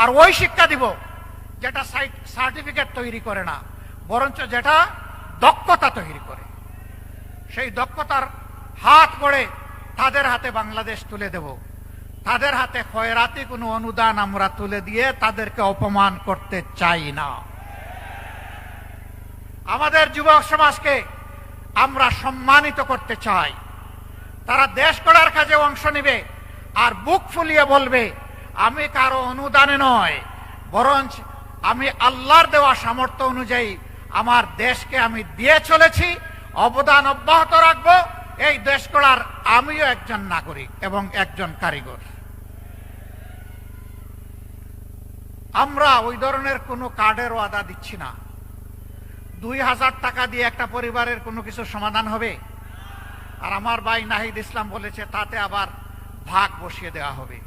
আর ওই শিক্ষা দিব যেটা সার্টিফিকেট তৈরি করে না, বরঞ্চ যেটা দক্ষতা তৈরি করে। সেই দক্ষতার হাত পড়ে তাদের হাতে বাংলাদেশ তুলে দেব। তাদের হাতে খয়রাতি কোনো অনুদান আমরা তুলে দিয়ে তাদেরকে অপমান করতে চাই না। আমাদের যুবক সমাজকে আমরা সম্মানিত করতে চাই। তারা দেশ গড়ার কাজে অংশ নেবে আর বুক ফুলিয়ে বলবে আমি কারও অনুদানে নয়, বরঞ্চ আমি আল্লাহর দেওয়া সামর্থ্য অনুযায়ী আমার দেশকে আমি দিয়ে চলেছি, অবদান অব্যাহত রাখব, এই দেশ গড়ার আমিও একজন নাগরিক এবং একজন কারিগর। আমরা ওই ধরনের কোনো কার্ডের ওয়াদা দিচ্ছি না। দুই হাজার টাকা দিয়ে একটা পরিবারের কোনো কিছু সমাধান হবে? আর আমার ভাই নাহিদ ইসলাম বলেছে, তাতে আবার ভাগ বসিয়ে দেওয়া হবে।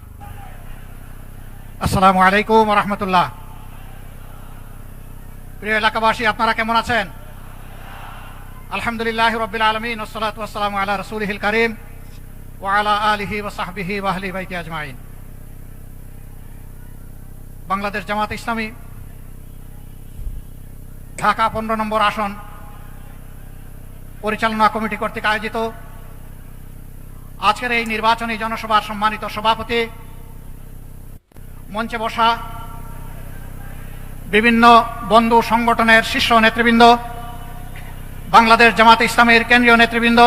আসসালামু আলাইকুম রহমতুল্লাহ প্রিয় এলাকাবাসী, আপনারা কেমন আছেন? আলহামদুলিল্লাহ রবিল আলমিন ওসলাত ওসালাম আলা রসুলহিল করিম ওয়ালা আলিহি ওসাহবিহি ওয়াহলি বাইতি আজমাইন। বাংলাদেশ জামাত ইসলামী, ঢাকা পনেরো নম্বর আসন পরিচালনা কমিটি কর্তৃক আয়োজিত আজকের এই নির্বাচনী জনসভার সম্মানিত সভাপতি মঞ্চে বসা বিভিন্ন বন্ধু সংগঠনের শীর্ষ নেতৃবৃন্দ, বাংলাদেশ জামাত ইসলামের কেন্দ্রীয় নেতৃবৃন্দ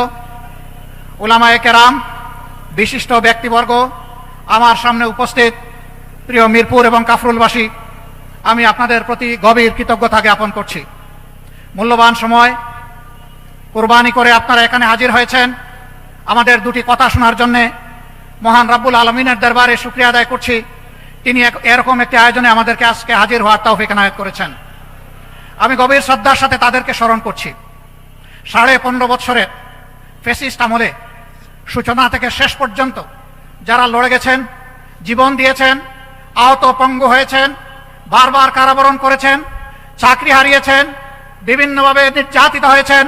ওলামায়ে কেরাম, বিশিষ্ট ব্যক্তিবর্গ, আমার সামনে উপস্থিত প্রিয় মিরপুর এবং কাফরুলবাসী, আমি আপনাদের প্রতি গভীর কৃতজ্ঞতা জ্ঞাপন করছি। মূল্যবান সময়, কোরবানি করে আপনারা এখানে হাজির হয়েছেন। আমাদের দুটি কথা শোনার জন্যে মহান রাব্বুল আলমিনের দরবারে শুক্রিয়া আদায় করছি। তিনি এরকম একটি আয়োজনে আমাদেরকে আজকে হাজির হওয়ার তৌফিক এনায়েত করেছেন। আমি গভীর শ্রদ্ধার সাথে তাদেরকে স্মরণ করছি। সাড়ে পনেরো বছরের ফেসিস্ট আমলে সূচনা থেকে শেষ পর্যন্ত যারা লড়ে গেছেন, জীবন দিয়েছেন, আহত পঙ্গু হয়েছেন, বারবার কারাবরণ করেছেন, চাকরি হারিয়েছেন, বিভিন্নভাবে নির্যাতিত হয়েছেন,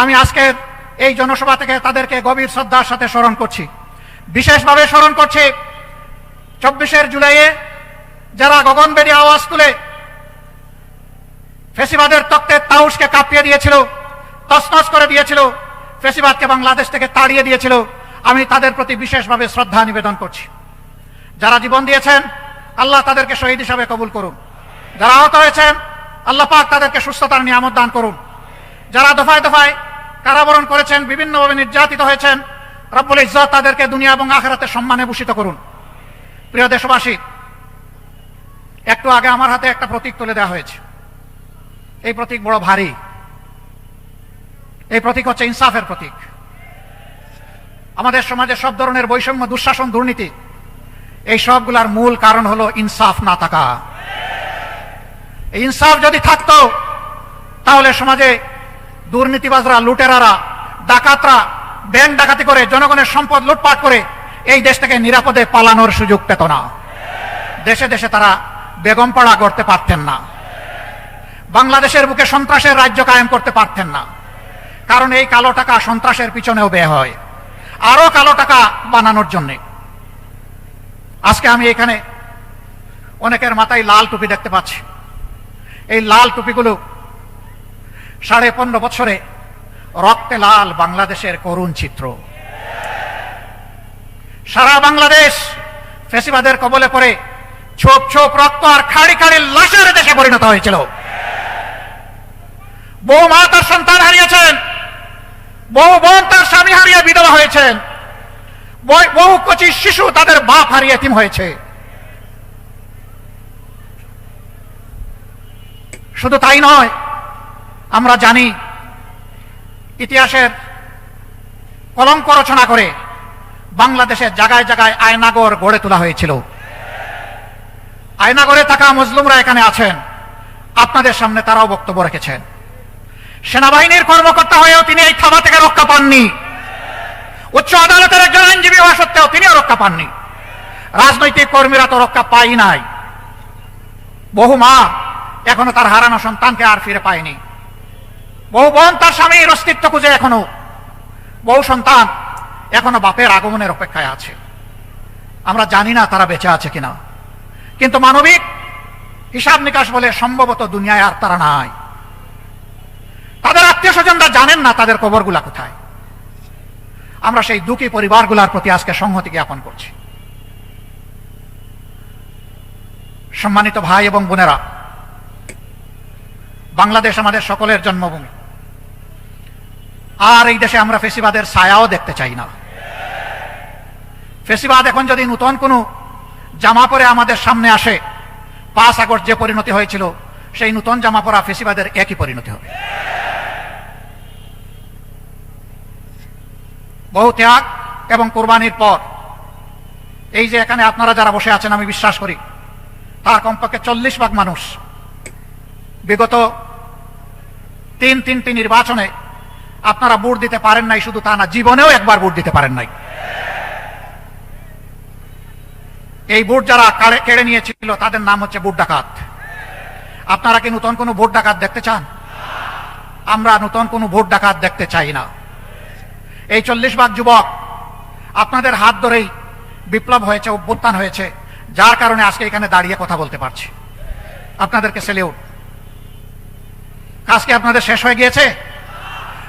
আমি আজকে এই জনসভা থেকে তাদেরকে গভীর শ্রদ্ধার সাথে স্মরণ করছি। বিশেষভাবে স্মরণ করছি চব্বিশের জুলাইয়ে যারা গগনবেদী আওয়াজ তুলে ফেসিবাদের তত্ত্বের তাউসকে কাঁপিয়ে দিয়েছিল তসনস করে দিয়েছিল, ফেসিবাদকে বাংলাদেশ থেকে তাড়িয়ে দিয়েছিল, আমি তাদের প্রতি বিশেষভাবে শ্রদ্ধা নিবেদন করছি। যারা জীবন দিয়েছেন, আল্লাহ তাদেরকে শহীদ হিসাবে কবুল করুন। যারা আহত হয়েছেন, আল্লাহ পাক তাদেরকে সুস্থতার নিয়ামত দান করুন। যারা দফায় দফায় কারাবরণ করেছেন, বিভিন্নভাবে নির্যাতিত হয়েছেন, রব্বুল ইজ্জত তাদেরকে দুনিয়া এবং আখেরাতে সম্মানে ভূষিত করুন। প্রিয় দেশবাসী, একটু আগে আমার হাতে একটা প্রতীক তুলে দেওয়া হয়েছে। এই প্রতীক বড় ভারী। এই প্রতীক হচ্ছে ইনসাফের প্রতীক। আমাদের সমাজে সব ধরনের বৈষম্য, দুঃশাসন, দুর্নীতি, এই সবগুলার মূল কারণ হলো ইনসাফ না থাকা। ইনসাফ যদি থাকতো, তাহলে সমাজে দুর্নীতিবাজরা, লুটেরারা, ডাকাতরা, ব্যাংক ডাকাতি করে, জনগণের সম্পদ লুটপাট করে এই দেশ থেকে নিরাপদে পালানোর সুযোগ পেত না। দেশে দেশে তারা বেগমপাড়া করতে পারতেন না। বাংলাদেশের বুকে সন্ত্রাসের রাজ্য কায়েম করতে পারতেন না। কারণ এই কালো টাকা সন্ত্রাসের পিছনেও ব্যয় হয়। আরও কালো টাকা বানানোর জন্যে। আজকে আমি এখানে অনেকের মাথায় লাল টুপি দেখতে পাচ্ছি। এই লাল টুপিগুলো সাড়ে পনেরো বছরে রক্তে লাল বাংলাদেশের করুণ চিত্র। সারা বাংলাদেশ ফেসিবাদের কবলে পড়ে ছোপ ছোপ রক্ত আর খাড়ি খাড়ি লাশের দেশে পরিণত হয়েছিল। বহু মা তার সন্তান হারিয়েছেন। বহু বোন তার স্বামী হারিয়ে বিধবা হয়েছেন। বহু কচি শিশু তাদের বাপ হারিয়ে এতিম হয়েছে। শুধু তাই নয়, আমরা জানি ইতিহাসের কলঙ্ক রচনা করে বাংলাদেশের জায়গায় জায়গায় আয়নাগর গড়ে তোলা হয়েছিল। আয়নাগরে থাকা মুসলিমরা এখানে আছেন। আপনাদের সামনে তারাও বক্তব্য রেখেছেন। সেনাবাহিনীর কর্মকর্তা হয়েও তিনি এই থাবা থেকে রক্ষা পাননি। উচ্চ আদালতের একজন আইনজীবী হওয়া সত্ত্বেও তিনিও রক্ষা পাননি। রাজনৈতিক কর্মীরা তো রক্ষা পাই নাই। বহু মা এখনও তার হারানো সন্তানকে আর ফিরে পায়নি। বহু বোন তার স্বামীর অস্তিত্ব খুঁজে এখনও। বহু সন্তান এখনও বাপের আগমনের অপেক্ষায় আছে। আমরা জানি না তারা বেঁচে আছে কিনা। কিন্তু মানবিক হিসাব নিকাশ বলে সম্ভবত দুনিয়ায় আর তারা নাই। তাদের আত্মীয় স্বজনরা জানেন না তাদের কবরগুলা কোথায়। আমরা সেই দুঃখী পরিবারগুলোর প্রতি আজকে সংহতি জ্ঞাপন করছি। সম্মানিত ভাই এবং বোনেরা, বাংলাদেশ আমাদের সকলের জন্মভূমি। আর এই দেশে আমরা ফেসিবাদের ছায়াও দেখতে চাই না। ফেসিবাদ এখন যদি নূতন কোনো জামা পরে আমাদের সামনে আসে, পাঁচ আগস্ট যে পরিণতি হয়েছিল, সেই নূতন জামা পরা ফেসিবাদের একই পরিণতি হবে। বহু ত্যাগ এবং কোরবানির পর, এই যে এখানে আপনারা যারা বসে আছেন, আমি বিশ্বাস করি, তার কমপক্ষে চল্লিশ ভাগ মানুষ বিগত তিন তিনটি নির্বাচনে আপনারা ভোট দিতে পারেন নাই, শুধু তা না, জীবনেও একবার ভোট দিতে পারেন নাই। এই ভোট যারা কাড়ে- নিয়েছিল, তাদের নাম হচ্ছে ভোট ডাকাত। আপনারা কি নতুন কোনো ভোট ডাকাত দেখতে চান? আমরা নতুন কোনো ভোট ডাকাত দেখতে চাই না। এই চল্লিশ ভাগ যুবক আপনাদের হাত ধরেই বিপ্লব হয়েছে, অভ্যুত্থান হয়েছে, যার কারণে আজকে এখানে দাঁড়িয়ে কথা বলতে পারছি। আপনাদেরকে সেলিউট আজকে আপনাদের শেষ হয়ে গিয়েছে।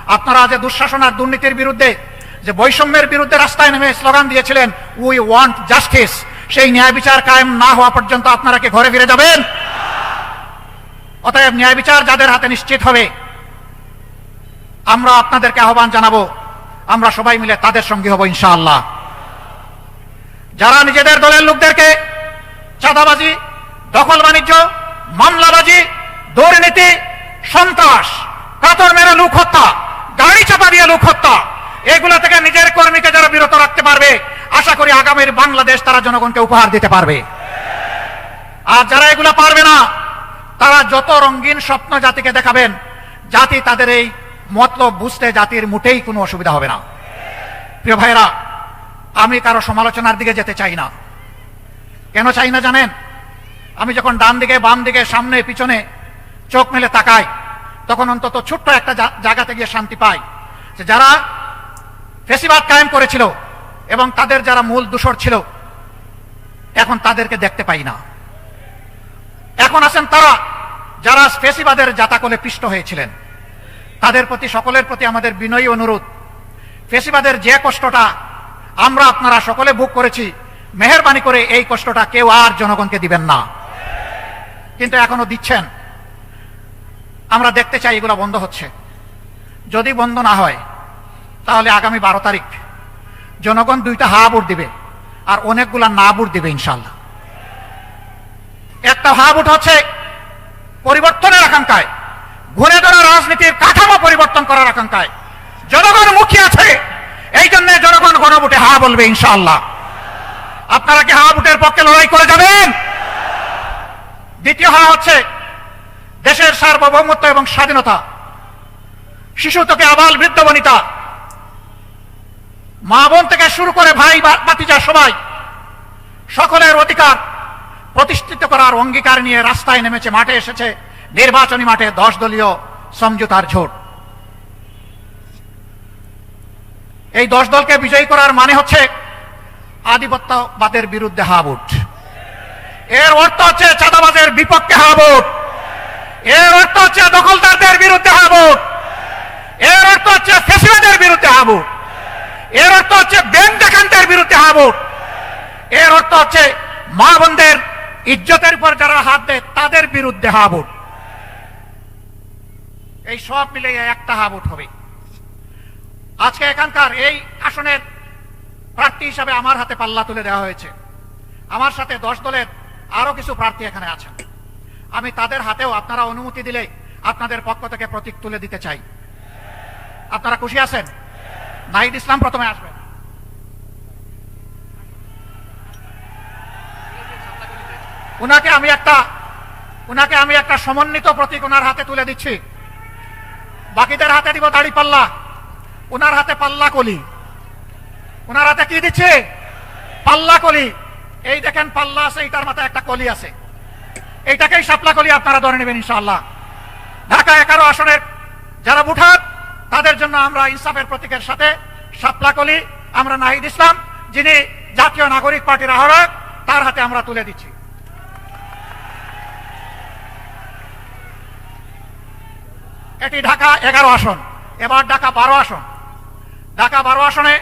আপনারা যে দুঃশাসন আর দুর্নীতির বিরুদ্ধে, যে বৈষম্যের বিরুদ্ধে রাস্তায় নেমে স্লোগান দিয়েছিলেন উই ওয়ান্ট জাস্টিস সেই ন্যায় বিচার কায়েম না হওয়া পর্যন্ত আপনারা কি ঘরে ফিরে যাবেন? অতএব ন্যায় বিচার যাদের হাতে নিশ্চিত হবে, আমরা আপনাদেরকে আহ্বান জানাব, আমরা সবাই মিলে তাদের সঙ্গে হব ইনশাআল্লাহ। যারা নিজেদের দলের লোকদেরকে চাঁদাবাজি, দখল বাণিজ্য, মামলাবাজি, দুর্নীতি, সন্ত্রাস, কাতর মেরে লোক হত্যা, গাড়ি চাপা দিয়ে লোক হত্যা এগুলো থেকে নিজের কর্মীকে যারা বিরত রাখতে পারবে, আশা করি আগামীর বাংলাদেশ তারা জনগণকে উপহার দিতে পারবে। আর যারা এগুলো পারবে না, তারা যত রঙিন স্বপ্ন জাতিকে দেখাবেন, জাতি তাদের এই মতলব বুঝতে জাতির মোটেই কোনো অসুবিধা হবে না। প্রিয় ভাইরা আমি কারও সমালোচনার দিকে যেতে চাই না। কেন চাই না জানেন? আমি যখন ডান দিকে, বাম দিকে, সামনে, পিছনে চোখ মেলে তাকাই, তখন অন্তত ছোট্ট একটা জায়গাতে গিয়ে শান্তি পাই যারা ফেসিবাদ কায়েম করেছিল এবং তাদের যারা মূল দূষর ছিল, এখন তাদেরকে দেখতে পাই না। এখন আছেন তারা যারা ফেসিবাদের জাতাকলে পিষ্ট হয়েছিলেন। তাদের প্রতি, সকলের প্রতি আমাদের বিনয়ী অনুরোধ। ফেসিবাদের যে কষ্টটা আমরা আপনারা সকলে ভোগ করেছি, মেহরবানি করে এই কষ্টটা কেউ আর জনগণকে দিবেন না। কিন্তু এখনও দিচ্ছেন। আমরা দেখতে চাই এগুলো বন্ধ হচ্ছে। যদি বন্ধ না হয় তাহলে আগামী বারো তারিখ জনগণ দুইটা হা ভোট দিবে আর অনেকগুলা না ভোট দিবে ইনশাল্লাহ একটা হা ভোট হচ্ছে পরিবর্তনের আকাঙ্ক্ষায়, ঘুরে ধরা রাজনীতির কাঠামো পরিবর্তন করার আকাঙ্ক্ষায়। জনগণ মুখী আছে এই জন্য জনগণ গণভোটে হা বলবে ইনশাল্লাহ আপনারা কি হা ভোটের পক্ষে লড়াই করে যাবেন? দ্বিতীয় হা হচ্ছে দেশের সার্বভৌমত্ব এবং স্বাধীনতা। শিশু থেকে আবাল বৃদ্ধ বনিতা। মা বোন থেকে শুরু করে ভাই বাতিজা সবাই সকলের অধিকার প্রতিষ্ঠিত করার অঙ্গীকার নিয়ে রাস্তায় নেমেছে, মাঠে এসেছে। নির্বাচনী মাঠে দশ দলীয় সমঝোতার ঝোট এই দশ দলকে বিজয়ী করার মানে হচ্ছে আধিপত্যবাদের বিরুদ্ধে হাবুট এর অর্থ হচ্ছে চাঁদাবাজের বিপক্ষে হাবুট এর অর্থ হচ্ছে দখলদারদের বিরুদ্ধে হাবুট এর অর্থ হচ্ছে ফেসিবাদের বিরুদ্ধে হা ভোট। এর অর্থ হচ্ছে ব্যাংক বিরুদ্ধে হা ভোট। এর অর্থ হচ্ছে মা বোনদের ইজ্জতের উপর যারা হাত দেয়, তাদের বিরুদ্ধে হা ভোট। এই সব মিলে একটা হা ভোট হবে। আজকে এখানকার এই আসনের প্রার্থী হিসাবে আমার হাতে পাল্লা তুলে দেওয়া হয়েছে। আমার সাথে দশ দলের আরও কিছু প্রার্থী এখানে আছেন। আমি তাদের হাতেও আপনারা অনুমতি দিলে আপনাদের পক্ষ থেকে প্রতীক তুলে দিতে চাই। আপনারা খুশি আছেন? নাহিদ ইসলাম প্রথমে আসবেন। উনাকে আমি একটা, উনাকে আমি একটা সমন্বিত প্রতীক ওনার হাতে তুলে দিচ্ছি। বাকিদের হাতে দিব দাড়ি পাল্লা। ওনার হাতে পাল্লা কলি। ওনার হাতে কি দিচ্ছে? পাল্লা কলি। এই দেখেন পাল্লা আছে এটার মাথায় একটা কলি আছে। এইটাকেই সাপলা কলি আপনারা ধরে নেবেন ইনশাআল্লাহ। ঢাকা এগারো আসনের যারা বুঠার তাদের জন্য আমরা ইনসাফের প্রতীকের সাথে সাপলাকলি আমরা নাহিদ ইসলাম, যিনি জাতীয় নাগরিক পার্টির আহ্বায়ক, তার হাতে আমরা তুলে দিচ্ছি। এটি ঢাকা এগারো আসন, এবার ঢাকা বারো আসন। ঢাকা বারো আসনে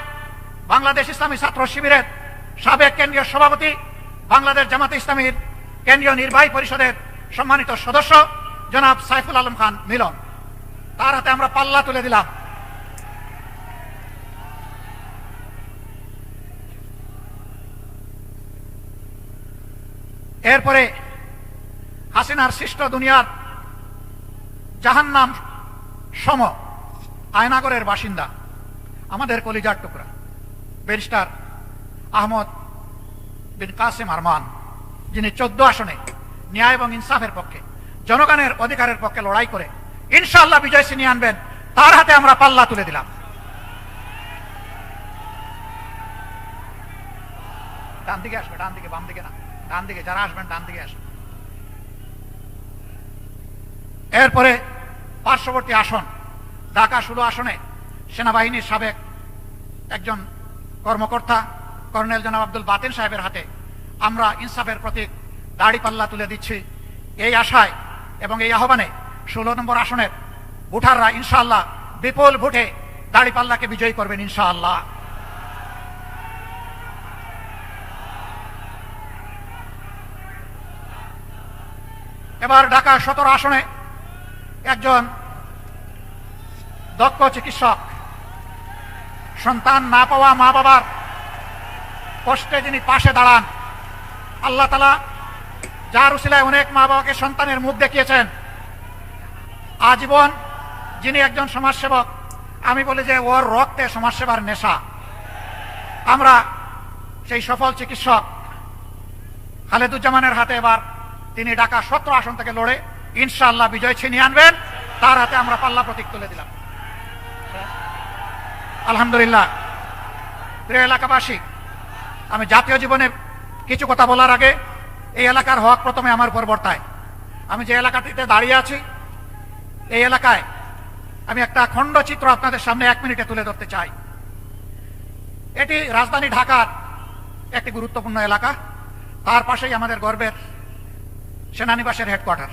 বাংলাদেশ ইসলামী ছাত্র শিবিরের সাবেক কেন্দ্রীয় সভাপতি, বাংলাদেশ জামাত ইসলামীর কেন্দ্রীয় নির্বাহী পরিষদের সম্মানিত সদস্য, জনাব সাইফুল আলম খান মিলন। তার হাতে আমরা পাল্লা তুলে দিলাম। এরপরে হাসিনার সৃষ্ট দুনিয়ার জাহান্নাম সম আয়নাগরের বাসিন্দা, আমাদের কলিজার টুকরা, ব্যারিস্টার আহমদ বিন কাসেম আরমান, যিনি চোদ্দ আসনে ন্যায় এবং ইনসাফের পক্ষে, জনগণের অধিকারের পক্ষে লড়াই করে ইনশাল্লাহ বিজয় ছিনিয়ে আনবেন। তার হাতে আমরা পাল্লা তুলে দিলাম। ডান দিকে আসবে, ডান দিকে, বাম দিকে না। ডান দিকে, যারা আসবেন ডান দিকে আসবেন এরপরে পার্শ্ববর্তী আসন, ঢাকা ষোলো আসনে সেনাবাহিনীর সাবেক একজন কর্মকর্তা, কর্নেল জনাব আব্দুল বাতেন সাহেবের হাতে আমরা ইনসাফের প্রতীক, দাড়ি পাল্লা তুলে দিচ্ছি। এই আশায় এবং এই আহ্বানে ষোলো নম্বর আসনের ভোটাররা ইনশাআল্লাহ বিপুল ভোটে দাড়ি পাল্লাকে বিজয়ী করবেন ইনশাআল্লাহ। এবার ঢাকা সতেরো আসনে একজন দক্ষ চিকিৎসক, সন্তান না পাওয়া মা বাবার কষ্টে যিনি পাশে দাঁড়ান, আল্লাহ তালা যার উসিলায় অনেক মা বাবাকে সন্তানের মুখ দেখিয়েছেন। আজীবন যিনি একজন সমাজসেবক, আমি বলি যে ওর রক্তে সমাজসেবার নেশা। আমরা সেই সফল চিকিৎসক খালেদুজ্জামানের হাতে এবার তিনি ঢাকা সত্র আসন থেকে লড়ে ইনশাআল্লাহ বিজয় ছিনিয়ে আনবেন। তার হাতে আমরা পাল্লা প্রতীক তুলে দিলাম। আলহামদুলিল্লাহ। প্রিয় এলাকাবাসী, আমি জাতীয় জীবনে কিছু কথা বলার আগে এই এলাকার হক প্রথমে আমার উপর বর্তায়। আমি যে এলাকাটিতে দাঁড়িয়ে আছি এই এলাকায় আমি একটা খণ্ডচিত্র আপনাদের সামনে এক মিনিটে তুলে ধরতে চাই। এটি রাজধানী ঢাকার একটি গুরুত্বপূর্ণ এলাকা। তার পাশেই আমাদের গর্বের সেনানিবাসের হেডকোয়ার্টার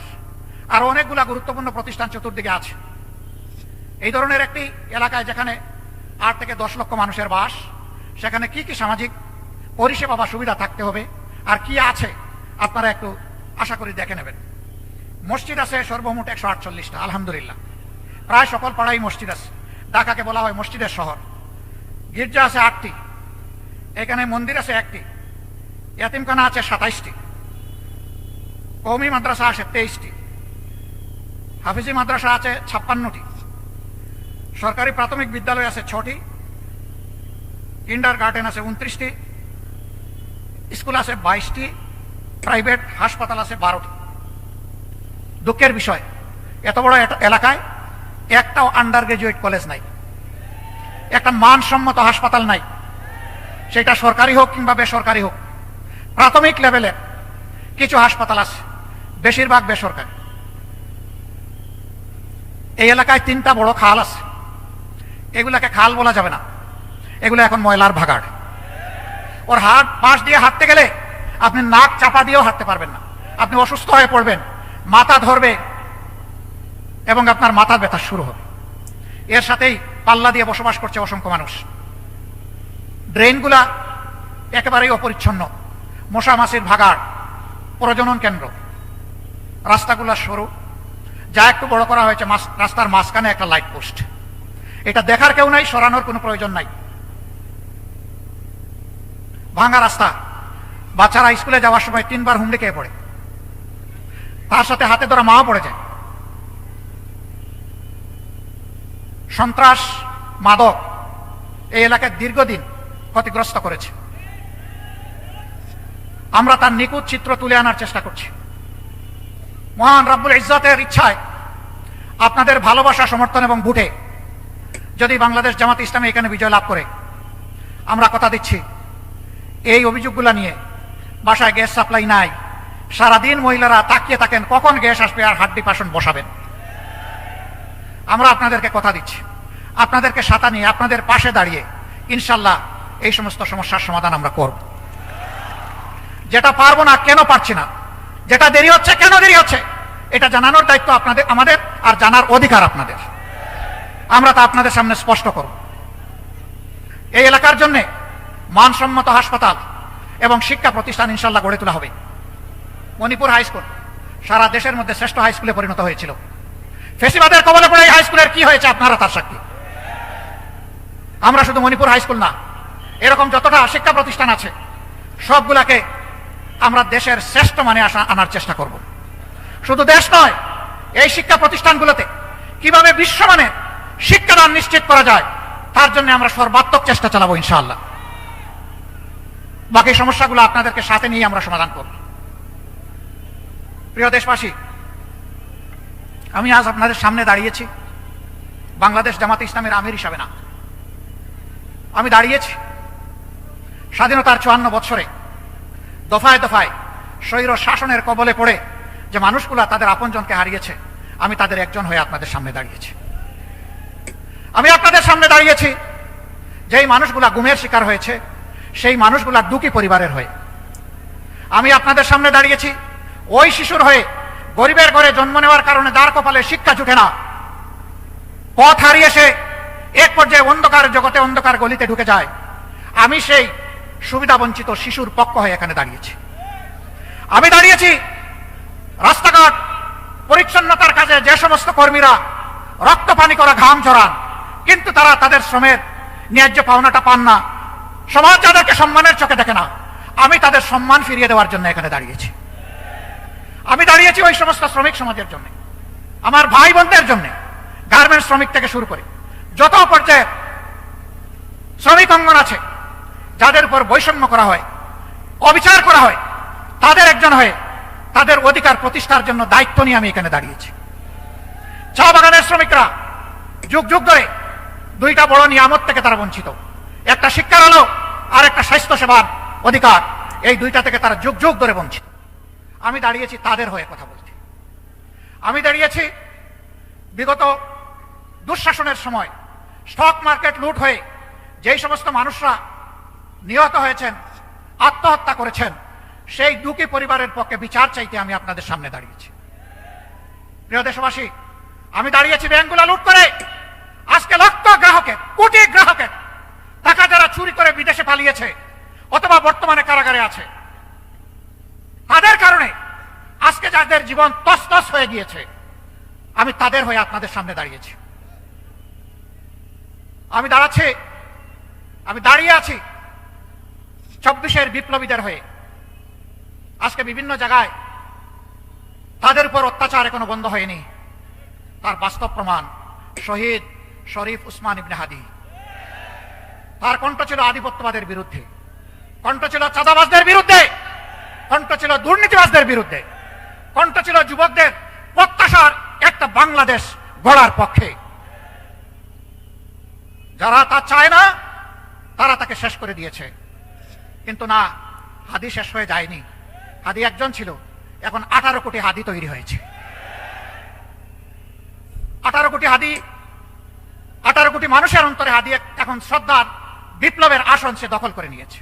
আর অনেকগুলা গুরুত্বপূর্ণ প্রতিষ্ঠান চতুর্দিকে আছে। এই ধরনের একটি এলাকায় যেখানে আট থেকে দশ লক্ষ মানুষের বাস, সেখানে কি কি সামাজিক পরিষেবা বা সুবিধা থাকতে হবে, আর কি আছে, আপনারা একটু আশা করি দেখে নেবেন। মসজিদ আছে সর্বমোট একশো আটচল্লিশটা, আলহামদুলিল্লাহ। প্রায় সকল পাড়াই মসজিদ আছে। ঢাকাকে বলা হয় মসজিদের শহর। গির্জা আছে আটটি। এখানে মন্দির আছে একটি। ইয়াতিমখানা আছে সাতাইশটি। কৌমি মাদ্রাসা আছে তেইশটি। হাফিজি মাদ্রাসা আছে ছাপ্পান্নটি। সরকারি প্রাথমিক বিদ্যালয় আছে ছটি। কিন্ডার গার্ডেন আছে উনত্রিশটি। স্কুল আছে বাইশটি। প্রাইভেট হাসপাতাল আছে বারোটি। দুঃখের বিষয়। এত বড় এলাকায় একটাও আন্ডার গ্রাজুয়েট কলেজ নাই। একটা মানসম্মত হাসপাতাল নাই। সেটা সরকারি হোক কিংবা বেসরকারি হোক, প্রাথমিক লেভেলে কিছু হাসপাতাল আছে, বেশিরভাগ বেসরকারি। এই এলাকায় তিনটা বড় খাল আছে। এগুলাকে খাল বলা যাবে না। এগুলো এখন ময়লার ভাগাড়। ওর হাত পাশ দিয়ে হাঁটতে গেলে আপনি নাক চাপা দিয়েও হাঁটতে পারবেন না। আপনি অসুস্থ হয়ে পড়বেন। মাথা ধরবে এবং আপনার মাথা ব্যথা শুরু হবে। এর সাথেই পাল্লা দিয়ে বসবাস করছে অসংখ্য মানুষ। ড্রেনগুলা একেবারেই অপরিচ্ছন্ন। মশা মাছির ভাগাড়, প্রজনন কেন্দ্র। রাস্তাগুলা সরু। যা একটু বড় করা হয়েছে রাস্তার মাঝখানে একটা লাইট পোস্ট এটা দেখার কেউ নাই, সরানোর কোনো প্রয়োজন নাই। ভাঙা রাস্তা। বাচ্চারা স্কুলে যাওয়ার সময় তিনবার হুমড়ি খেয়ে পড়ে। তার সাথে হাতে ধরা মাও পড়ে যায়। সন্ত্রাস, মাদক এই এলাকায় দীর্ঘদিন ক্ষতিগ্রস্ত করেছে। আমরা তার নিখুঁত চিত্র তুলে আনার চেষ্টা করছি। মহান রাব্বুল ইজ্জতের ইচ্ছায় আপনাদের ভালোবাসা, সমর্থন এবং বুটে যদি বাংলাদেশ জামাত ইসলামী এখানে বিজয় লাভ করে, আমরা কথা দিচ্ছি। এই অভিযোগগুলো নিয়ে বাসায় গ্যাস সাপ্লাই নাই। সারাদিন মহিলারা তাকিয়ে থাকেন কখন গ্যাস আসবে আর হাড্ডি পাশন বসাবেন। আমরা আপনাদেরকে কথা দিচ্ছি। আপনাদেরকে সাথা নিয়ে, আপনাদের পাশে দাঁড়িয়ে ইনশাল্লাহ এই সমস্ত সমস্যার সমাধান আমরা করব। যেটা পারব না, কেন পারছি না? যেটা দেরি হচ্ছে, কেন দেরি হচ্ছে? এটা জানানোর দায়িত্ব আপনাদের, আমাদের আর জানার অধিকার আপনাদের। আমরা তা আপনাদের সামনে স্পষ্ট করব। এই এলাকার জন্য মানসম্মত হাসপাতাল এবং শিক্ষা প্রতিষ্ঠান ইনশাল্লাহ গড়ে তোলা হবে। Manipur high school. সারা দেশের মধ্যে শ্রেষ্ঠ হাই স্কুলে পরিণত হয়েছিল। ফেসিবাদের কবলে পড়ে এই হাই স্কুলের কি হয়েছে আপনারা তার সাক্ষী আমরা শুধু মণিপুর হাই স্কুল না, এরকম যতটা শিক্ষা প্রতিষ্ঠান আছে, সবগুলাকে আমরা দেশের শ্রেষ্ঠ মানে আসা আনার চেষ্টা করব। শুধু দেশ নয়, এই শিক্ষা প্রতিষ্ঠানগুলোতে কীভাবে বিশ্বমানের শিক্ষাদান নিশ্চিত করা যায়, তার জন্য আমরা সর্বাত্মক চেষ্টা চালাবো ইনশাআল্লাহ। বাকি সমস্যাগুলো আপনাদেরকে সাথে নিয়ে আমরা সমাধান করব। প্রিয় দেশবাসী, আমি আজ আপনাদের সামনে দাঁড়িয়েছি। বাংলাদেশ জামাত ইসলামের আমির হিসাবে না। আমি দাঁড়িয়েছি স্বাধীনতার চুয়ান্ন বছরে দফায় দফায় স্বৈর শাসনের কবলে পড়ে যে মানুষগুলা তাদের আপনজনকে হারিয়েছে, আমি তাদের একজন হয়ে আপনাদের সামনে দাঁড়িয়েছি। আমি আপনাদের সামনে দাঁড়িয়েছি যেই মানুষগুলা গুমের শিকার হয়েছে, সেই মানুষগুলা দুঃখী পরিবারের হয়ে। আমি আপনাদের সামনে দাঁড়িয়েছি ওই শিশুর হয়ে গরিবের ঘরে জন্ম নেওয়ার কারণে দ্বার কপালে শিক্ষা জুটে না। পথ হারিয়ে সে এক পর্যায়ে অন্ধকার জগতে অন্ধকার গলিতে ঢুকে যায়। আমি সেই সুবিধা বঞ্চিত শিশুর পক্ষ হয়ে এখানে দাঁড়িয়েছি। আমি দাঁড়িয়েছি রাস্তাঘাট, পরিচ্ছন্নতার কাজে যে সমস্ত কর্মীরা রক্ত পানি করা ঘাম ঝরান, কিন্তু তারা তাদের শ্রমের ন্যায্য পাওনাটা পান না। সমাজ যাদেরকে সম্মানের চোখে দেখে না, আমি তাদের সম্মান ফিরিয়ে দেওয়ার জন্য এখানে দাঁড়িয়েছি। আমি দাঁড়িয়েছি ওই সমস্ত শ্রমিক সমাজের জন্য, আমার ভাই বোনদের জন্য গার্মেন্টস শ্রমিক থেকে শুরু করে, যত পর্যায়ে শ্রমিক অঙ্গন আছে, যাদের উপর বৈষম্য করা হয়, অবিচার করা হয়, তাদের একজন হয়ে তাদের অধিকার প্রতিষ্ঠার জন্য দায়িত্ব নিয়ে আমি এখানে দাঁড়িয়েছি। চা বাগানের শ্রমিকরা যুগ যুগ ধরে দুইটা বড় নিয়ামত থেকে তারা বঞ্চিত, একটা শিক্ষার আলো আর একটা স্বাস্থ্য সেবার অধিকার, এই দুইটা থেকে তারা যুগ যুগ ধরে বঞ্চিত। আমি দাঁড়িয়েছি তাদের হয়ে কথা বলতে। আমি দাঁড়িয়েছি বিগত দুঃশাসনের সময় স্টক মার্কেট লুট হয়ে যেই সমস্ত মানুষরা নিহত হয়েছেন, আত্মহত্যা করেছেন, সেই দুঃখী পরিবারের পক্ষে বিচার চাইতে আমি আপনাদের সামনে দাঁড়িয়েছি। প্রিয় দেশবাসী, আমি দাঁড়িয়েছি ব্যাংকগুলো লুট করে। আজকে লক্ষ গ্রাহকের, কোটি গ্রাহকের টাকা যারা চুরি করে বিদেশে পালিয়েছে অথবা বর্তমানে কারাগারে আছে তাদের কারণে আজকে যাদের জীবন তসতস হয়ে গিয়েছে, আমি তাদের হয়ে আপনাদের সামনে দাঁড়িয়েছি। আমি দাঁড়াচ্ছি, আমি দাঁড়িয়ে আছি চব্বিশের বিপ্লবীদের হয়ে। আজকে বিভিন্ন জায়গায় তাদের উপর অত্যাচার এখনও বন্ধ হয়নি। তার বাস্তব প্রমাণ শহীদ শরীফ উসমান ইবনে হাদি। তার কণ্ঠ ছিল আধিপত্যবাদের বিরুদ্ধে, কণ্ঠ ছিল চাঁদাবাজদের বিরুদ্ধে। কণ্ঠ ছিল দুর্নীতিবাজদের বিরুদ্ধে। কণ্ঠ ছিল যুবকদের প্রত্যাশার একটা বাংলাদেশ গড়ার পক্ষে। যারা তা চায় না, তারা তাকে শেষ করে দিয়েছে। কিন্তু না, হাদি শেষ হয়ে যায়নি। হাদি একজন ছিল। এখন আঠারো কোটি হাদি তৈরি হয়েছে। আঠারো কোটি হাদি, আঠারো কোটি মানুষের অন্তরে হাদি এখন শ্রদ্ধার বিপ্লবের আসন সে দখল করে নিয়েছে।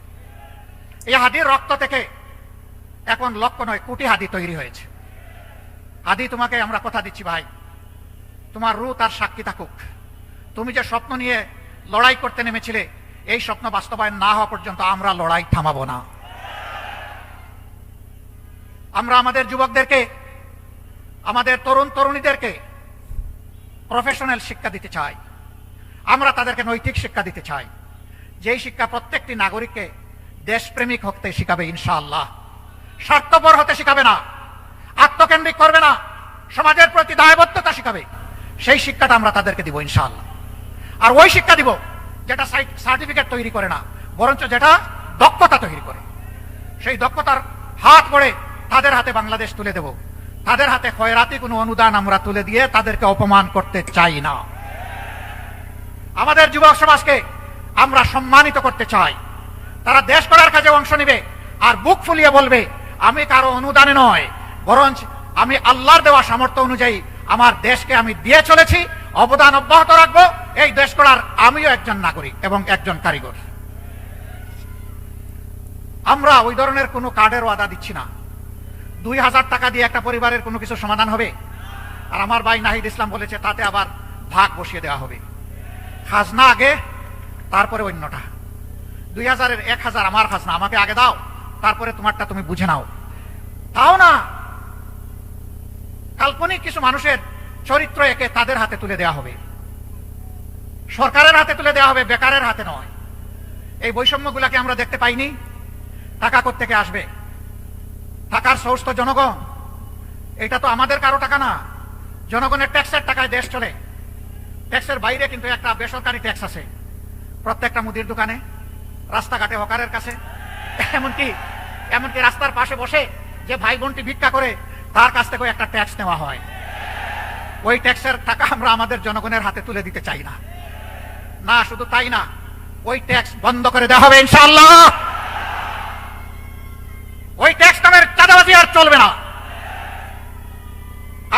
এই হাদির রক্ত থেকে এখন লক্ষ নয়, কোটি হাদি তৈরি হয়েছে। হাদি, তোমাকে আমরা কথা দিচ্ছি ভাই। তোমার রু তার সাক্ষী থাকুক। তুমি যে স্বপ্ন নিয়ে লড়াই করতে নেমেছিলে, এই স্বপ্ন বাস্তবায়ন না হওয়া পর্যন্ত আমরা লড়াই থামাবো না। আমরা আমাদের যুবকদেরকে, আমাদের তরুণ তরুণীদেরকে প্রফেশনাল শিক্ষা দিতে চাই। আমরা তাদেরকে নৈতিক শিক্ষা দিতে চাই। যেই শিক্ষা প্রত্যেকটি নাগরিককে দেশপ্রেমিক হতে শিখাবে ইনশাআল্লাহ। স্বার্থপর হতে শিখাবে না, আত্মকেন্দ্রিক করবে না, সমাজের প্রতি দায়বদ্ধতা শিখাবে। সেই শিক্ষাটা আমরা তাদেরকে দিব, ইনশাআল্লাহ। আর ওই শিক্ষা দিব যেটা সার্টিফিকেট তৈরি করে না, বরঞ্চ যেটা দক্ষতা তৈরি করে। সেই দক্ষতার হাত পড়ে তাদের হাতে বাংলাদেশ তুলে দেব। তাদের হাতে খয়রাতি কোনো অনুদান আমরা তুলে দিয়ে তাদেরকে অপমান করতে চাই না। আমাদের যুবক সমাজকে আমরা সম্মানিত করতে চাই। তারা দেশ করার কাজে অংশ নেবে আর বুক ফুলিয়ে বলবে আমি কারও অনুদানে নয়, বরঞ্চ আমি আল্লাহর দেওয়া সামর্থ্য অনুযায়ী আমার দেশকে আমি দিয়ে চলেছি, অবদান অব্যাহত রাখব, এই দেশ করার আমিও একজন নাগরিক এবং একজন কারিগর। আমরা ওই ধরনের কোনো কার্ডের ওয়াদা দিচ্ছি না। দুই হাজার টাকা দিয়ে একটা পরিবারের কোনো কিছু সমাধান হবে? আর আমার ভাই নাহিদ ইসলাম বলেছে, তাতে আবার ভাগ বসিয়ে দেওয়া হবে। খাজনা আগে, তারপরে অন্যটা। দুই হাজারের এক হাজার আমার খাজনা, আমাকে আগে দাও। তারপরে তোমারটা তুমি বুঝে নাও। তাও না। কাল্পনিক কিছু মানুষের চরিত্র একে তাদের হাতে তুলে দেওয়া হবে। সরকারের হাতে তুলে দেওয়া হবে, বেকারের হাতে নয়। এই বৈষম্যগুলাকে আমরা দেখতে পাইনি। টাকা থেকে আসবে? টাকার সোর্স তো জনগণ। এটা তো আমাদের কারও টাকা না। জনগণের ট্যাক্সের টাকায় দেশ চলে। ট্যাক্সের বাইরে কিন্তু একটা বেসরকারি ট্যাক্স আছে। প্রত্যেকটা মুদির দোকানে, রাস্তাঘাটে হকারের কাছে। এমনকি এমনকি রাস্তার পাশে বসে যে ভাই বোনটি ভিক্ষা করে, তার কাছ থেকে একটা ট্যাক্স নেওয়া হয়। ওই ট্যাক্সের টাকা আমরা আমাদের জনগণের হাতে তুলে দিতে চাই না। না, শুধু তাই না, ওই ট্যাক্স বন্ধ করে দেওয়া হবে ইনশাআল্লাহ। ওই ট্যাক্স নামের চাঁদাবাজি আর চলবে না।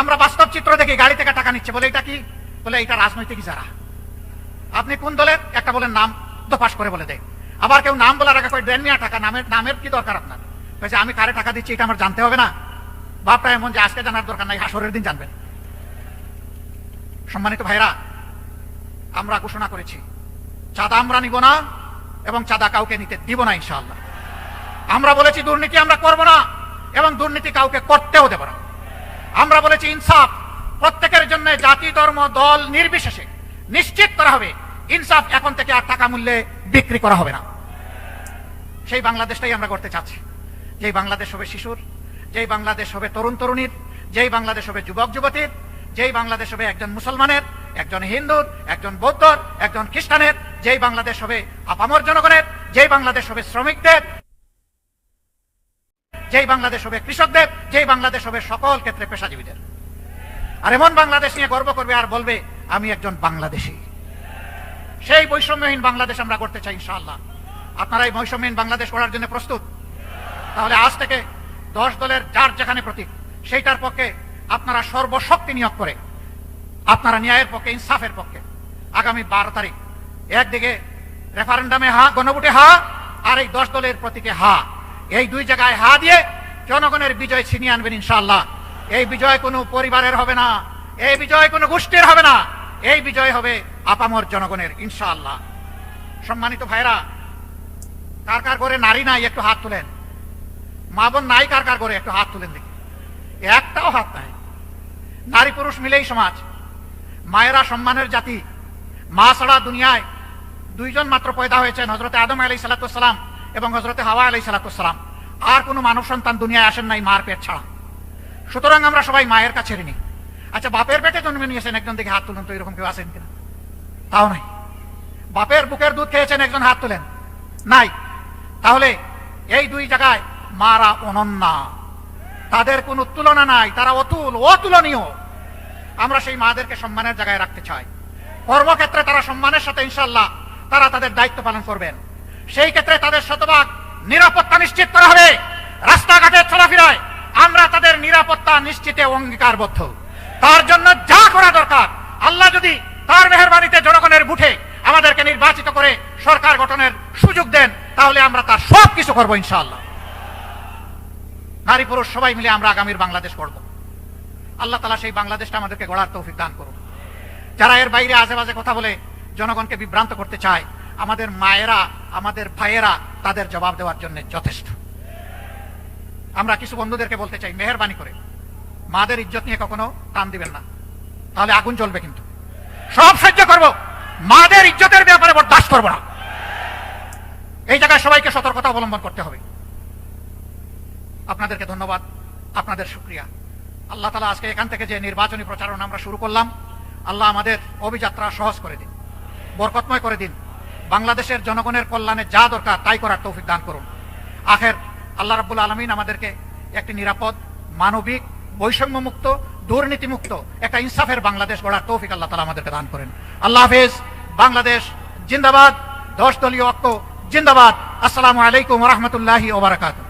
আমরা বাস্তব চিত্র দেখি, গাড়ি থেকে টাকা নিচ্ছে বলে। এটা কি? বলে, এটা রাজনৈতিক যারা আপনি কোন দলের? একটা বলেন নাম দোপাস করে বলে দেয় আবার কেউ নাম বলার আগে কয়, দেন মিয়া টাকা, নামের নামের কি দরকার আপনার? বলছে আমি কারে টাকা দিচ্ছি এটা আমার জানতে হবে না। বাপটা এমন যে আজকে জানার দরকার নাই, হাসরের দিন জানবেন। সম্মানিত ভাইরা আমরা ঘোষণা করেছি, চাঁদা আমরা নিব না এবং চাঁদা কাউকে নিতে দিব না, ইনশাআল্লাহ। আমরা বলেছি দুর্নীতি আমরা করব না এবং দুর্নীতি কাউকে করতেও দেব না। আমরা বলেছি ইনসাফ প্রত্যেকের জন্য জাতি, ধর্ম, দল নির্বিশেষে নিশ্চিত করা হবে। ইনসাফ এখন থেকে আর টাকা মূল্যে বিক্রি করা হবে না। সেই বাংলাদেশটাই আমরা করতে চাচ্ছি। যেই বাংলাদেশ হবে শিশুর, যেই বাংলাদেশ হবে তরুণ তরুণীর, যেই বাংলাদেশ হবে যুবক যুবতীর, যেই বাংলাদেশ হবে একজন মুসলমানের, একজন হিন্দুর, একজন বৌদ্ধর, একজন খ্রিস্টানের, যেই বাংলাদেশ হবে আপামর জনগণের, যেই বাংলাদেশ হবে শ্রমিকদের, যেই বাংলাদেশ হবে কৃষকদের, যেই বাংলাদেশ হবে সকল ক্ষেত্রে পেশাজীবীদের। আর এমন বাংলাদেশ নিয়ে গর্ব করবে আর বলবে, আমি একজন বাংলাদেশী। সেই বৈষম্যহীন বাংলাদেশ আমরা করতে চাই ইনশাআল্লাহ। আপনারা এই বাংলাদেশ করার জন্য প্রস্তুত। তাহলে আজ থেকে দশ দলের যার যেখানে প্রতীক, সেইটার পক্ষে আপনারা সর্বশক্তি নিয়োগ করে, আপনারা ন্যায়ের পক্ষে, ইনসাফের পক্ষে, আগামী বারো তারিখ, একদিকে রেফারেন্ডামে হা, গণভোটে হা, আর এই দশ দলের প্রতীকে হা। এই দুই জায়গায় হা দিয়ে জনগণের বিজয় ছিনিয়ে আনবেন ইনশাল্লাহ এই বিজয় কোনো পরিবারের হবে না, এই বিজয় কোনো গোষ্ঠীর হবে না, এই বিজয় হবে আপামর জনগণের, ইনশাআল্লাহ। সম্মানিত ভাইরা কার কার করে নারী নাই, একটু হাত তুলেন। মা বোন নাই, কার কার করে একটু হাত তুলেন দেখি। একটাও হাত নাই। নারী পুরুষ মিলেই সমাজ। মায়েরা সম্মানের জাতি। মা ছাড়া দুনিয়ায় দুইজন মাত্র পয়দা হয়েছেন হজরতে আদম আলাই সালাতাম এবং হজরতে হাওয়া আলাই সালাতাম আর কোনো মানব সন্তান দুনিয়ায় আসেন নাই মার পেট ছাড়া। সুতরাং আমরা সবাই মায়ের কাছে ঋণী। আচ্ছা বাপের পেটে জন্মে নিয়েছেন, একজন দেখে হাত তুলেন তো এরকম কেউ আছেন কিনা? তাও নাই। বাপের বুকের দুধ খেয়েছেন, একজন হাত তুলেন। নাই। তাহলে এই দুই জায়গায় মারা অনন্যা। তাদের কোনো তুলনা নাই, তারা অতুল, অতুলনীয়। আমরা সেই মাদেরকে সম্মানের জায়গায় রাখতে চাই। কর্মক্ষেত্রে তারা সম্মানের সাথে ইনশাল্লাহ তারা তাদের দায়িত্ব পালন করবেন। সেই ক্ষেত্রে তাদের শতভাগ নিরাপত্তা নিশ্চিত করা হবে। রাস্তাঘাটে চলাফেরায় আমরা তাদের নিরাপত্তা নিশ্চিতে অঙ্গীকারবদ্ধ। তার জন্য যা করা দরকার, আল্লাহ যদি তার মেহরবানিতে জনগণের বুঠে আমাদেরকে নির্বাচিত করে সরকার গঠনের সুযোগ দেন তাহলে আমরা তার সব কিছু করব ইনশাআল্লাহ। নারী পুরুষ সবাই মিলে আমরা আগামীর বাংলাদেশ করব আল্লাহ তালা সেই বাংলাদেশটা আমাদেরকে গড়ার তৌফিক দান করুন। যারা এর বাইরে আজে বাজে কথা বলে জনগণকে বিভ্রান্ত করতে চায়, আমাদের মায়েরা, আমাদের ভাইয়েরা তাদের জবাব দেওয়ার জন্য যথেষ্ট। আমরা কিছু বন্ধুদেরকে বলতে চাই, মেহরবানি করে। মাদের ইজ্জত নিয়ে কখনো টান দিবেন না। তাহলে আগুন জ্বলবে কিন্তু। সব সহ্য করব। মাদের ইজ্জতের ব্যাপারে বরদাস্ত করব না। এই জায়গায় সবাইকে সতর্কতা অবলম্বন করতে হবে। আপনাদেরকে ধন্যবাদ, আপনাদের শুক্রিয়া। আল্লাহ তালা আজকে এখান থেকে যে নির্বাচনী প্রচারণা আমরা শুরু করলাম, আল্লাহ আমাদের অভিযাত্রা সহজ করে দিন, বরকতময় করে দিন। বাংলাদেশের জনগণের কল্যাণে যা দরকার, তাই করার তৌফিক দান করুন। আখের, আল্লাহ রাবুল আলমিন আমাদেরকে একটি নিরাপদ, মানবিক, বৈষম্যমুক্ত, দুর্নীতিমুক্ত, একটা ইনসাফের বাংলাদেশ গড়ার তৌফিক আল্লাহ তালা আমাদেরকে দান করেন। আল্লাহ হাফেজ, বাংলাদেশ, জিন্দাবাদ, দশ দলীয় অক্ষ জিন্দাবাদ আসসালামু আলাইকুম রহমতুল্লাহি ওবরাকাতু